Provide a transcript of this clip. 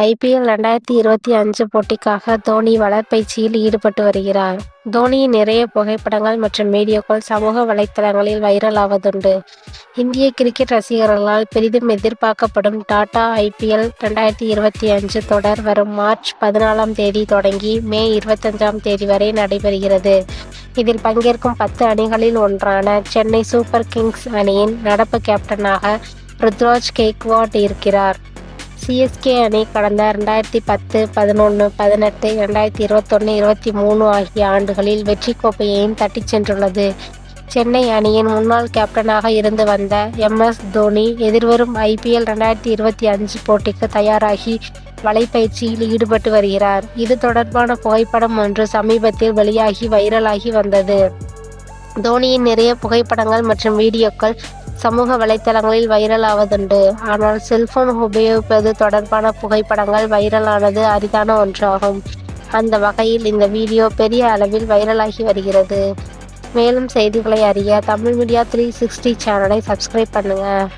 IPL ரெண்டாயிரத்தி இருபத்தி அஞ்சு போட்டிக்காக தோனி வளர்ப்பயிற்சியில் ஈடுபட்டு வருகிறார். தோனியின் நிறைய புகைப்படங்கள் மற்றும் வீடியோக்கள் சமூக வலைத்தளங்களில் வைரல் ஆவதுண்டு இந்திய கிரிக்கெட் ரசிகர்களால் பெரிதும் எதிர்பார்க்கப்படும் டாடா ஐபிஎல் ரெண்டாயிரத்தி இருபத்தி அஞ்சு தொடர் வரும் மார்ச் பதினாலாம் தேதி தொடங்கி மே இருபத்தஞ்சாம் தேதி வரை நடைபெறுகிறது. இதில் பங்கேற்கும் பத்து அணிகளில் ஒன்றான சென்னை சூப்பர் கிங்ஸ் அணியின் நடப்பு கேப்டனாக ருத்ராஜ் கெய்க்வாட் இருக்கிறார். சிஎஸ்கே அணி கடந்த ரெண்டாயிரத்தி பத்து பதினொன்று பதினெட்டு ரெண்டாயிரத்தி இருபத்தொன்னு இருபத்தி மூணு ஆகிய ஆண்டுகளில் வெற்றி கோப்பையையும் தட்டிச் சென்றுள்ளது. சென்னை அணியின் முன்னாள் கேப்டனாக இருந்து வந்த எம். எஸ். தோனி எதிர்வரும் ஐபிஎல் ரெண்டாயிரத்தி இருபத்தி அஞ்சு போட்டிக்கு தயாராகி வலைப்பயிற்சியில் ஈடுபட்டு வருகிறார். இது தொடர்பான புகைப்படம் ஒன்று சமீபத்தில் வெளியாகி வைரலாகி வந்தது. தோனியின் நிறைய புகைப்படங்கள் மற்றும் வீடியோக்கள் சமூக வலைத்தளங்களில் வைரலாவதுண்டு. ஆனால் செல்போன் உபயோகிப்பது தொடர்பான புகைப்படங்கள் வைரலானது அரிதான ஒன்றாகும். அந்த வகையில் இந்த வீடியோ பெரிய அளவில் வைரலாகி வருகிறது. மேலும் செய்திகளை அறிய தமிழ் மீடியா த்ரீ சிக்ஸ்டி சேனலை சப்ஸ்கிரைப் பண்ணுங்கள்